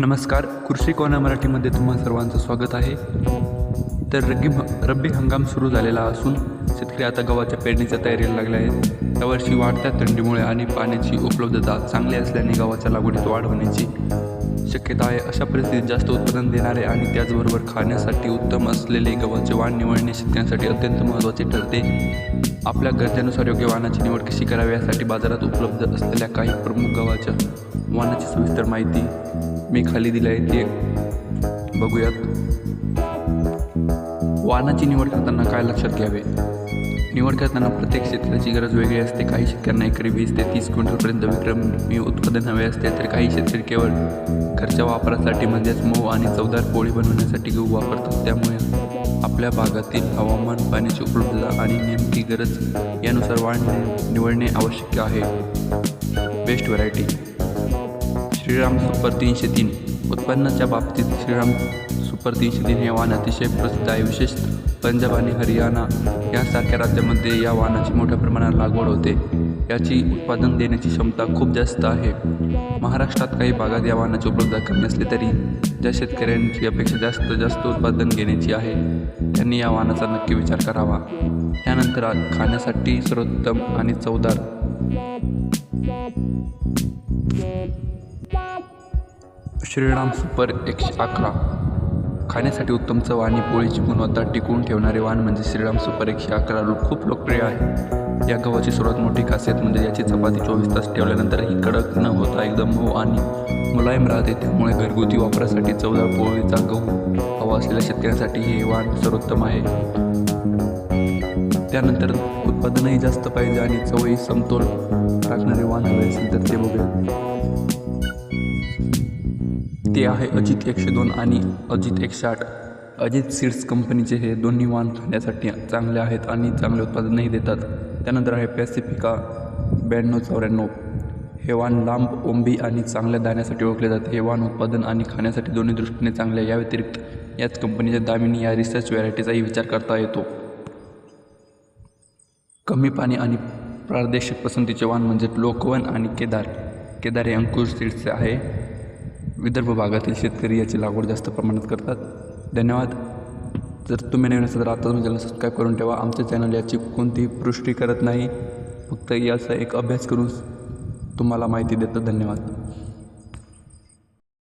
नमस्कार कृषी कोणा मराठीमध्ये तुम्हा सर्वांचं स्वागत आहे. तर रग्गी रब्बी हंगाम सुरू झालेला असून शेतकरी आता गव्हाच्या पेरणीच्या तयारीला लागले आहेत. यावर्षी वाढत्या थंडीमुळे आणि पाण्याची उपलब्धता चांगली असल्याने गव्हाच्या लागवडीत वाढ होण्याची शक्यता आहे. अशा परिस्थितीत जास्त उत्पादन देणारे आणि त्याचबरोबर खाण्यासाठी उत्तम असलेले गव्हाचे वाण निवडणे शेतकऱ्यांसाठी अत्यंत महत्त्वाचे ठरते. आपल्या गरजेनुसार योग्य वाहनाची निवड कशी करावी यासाठी बाजारात उपलब्ध असलेल्या काही प्रमुख गव्हाच्या वाहनाची सविस्तर माहिती मी खाली दिली आहे ते बघूयात. वाहनाची निवड करताना काय लक्षात घ्यावे? निवड करताना प्रत्येक क्षेत्राची गरज वेगळी असते काही शेतकऱ्यांना एकरी वीस ते तीस क्विंटलपर्यंत विक्रमी उत्पादन हवे असते तर काही शेतकरी केवळ घरच्या वापरासाठी म्हणजेच मऊ आणि चवदार पोळी बनवण्यासाठी गहू वापरतात. त्यामुळे आपल्या भागातील हवामान पाण्याची उपलब्धता आणि नेमकी गरज यानुसार वाण निवडणे आवश्यक आहे. Best variety. श्रीराम सुपर तीनशे तीन. उत्पन्नाच्या बाबतीत श्रीराम सुपर तीनशे तीन हे वाहन अतिशय प्रसिद्ध आहे. विशेषतः पंजाब आणि हरियाणा यासारख्या राज्यामध्ये या वाहनाची मोठ्या प्रमाणात लागवड होते. याची उत्पादन देण्याची क्षमता खूप जास्त आहे. महाराष्ट्रात काही भागात या वाहनाची उपलब्धता कमी असली तरी ज्या शेतकऱ्यांची अपेक्षा जास्त जास्त उत्पादन घेण्याची आहे त्यांनी या वाहनाचा नक्की विचार करावा. त्यानंतर खाण्यासाठी सर्वोत्तम आणि चवदार श्रीराम सुपर एकशे अकरा. खाण्यासाठी उत्तम चव आणि पोळीची गुणवत्ता टिकवून ठेवणारे वाण म्हणजे श्रीराम सुपर एकशे अकरा खूप लोकप्रिय आहे. या गव्हाची सर्वात मोठी खासियत म्हणजे याची चपाती चोवीस तास ठेवल्यानंतरही कडक न होता एकदम मऊ आणि मुलायम राहते. त्यामुळे घरगुती वापरासाठी चवदार पोळीचा गहू हवा असलेल्या शेतकऱ्यांसाठी हे वाण सर्वोत्तम आहे. त्यानंतर उत्पादनही जास्त पाहिजे आणि चवही समतोल राखणारे वाण हवे असेल तर ते बघूया. ते आहे अजित एकशे दोन आणि अजित एकशे आठ. अजित सीड्स कंपनीचे हे दोन्ही वाहन खाण्यासाठी चांगले आहेत आणि चांगले उत्पादनही देतात. त्यानंतर आहे पॅसिफिका ब्याण्णव चौऱ्याण्णव. हे वाहन लांब ओंबी आणि चांगल्या दाण्यासाठी ओळखले जाते. हे वाहन उत्पादन आणि खाण्यासाठी दोन्ही दृष्टीने चांगले या व्यतिरिक्त याच कंपनीच्या दामिनी या रिसर्च व्हरायटीचाही विचार करता येतो. कमी पाणी आणि प्रादेशिक पसंतीचे वाहन म्हणजे लोकवन आणि केदार. केदार हे अंकुर सीड्सचे आहे. विदर्भ भागातील शेतकरी याची लागवड जास्त प्रमाणात करतात. धन्यवाद. जर तुम्ही नवीन असाल तर आताच म्हणजे सबस्क्राईब करून ठेवा. आमच्या चॅनल याची कोणतीही पुष्टी करत नाही. फक्त याचा एक अभ्यास करून तुम्हाला माहिती देतो. धन्यवाद.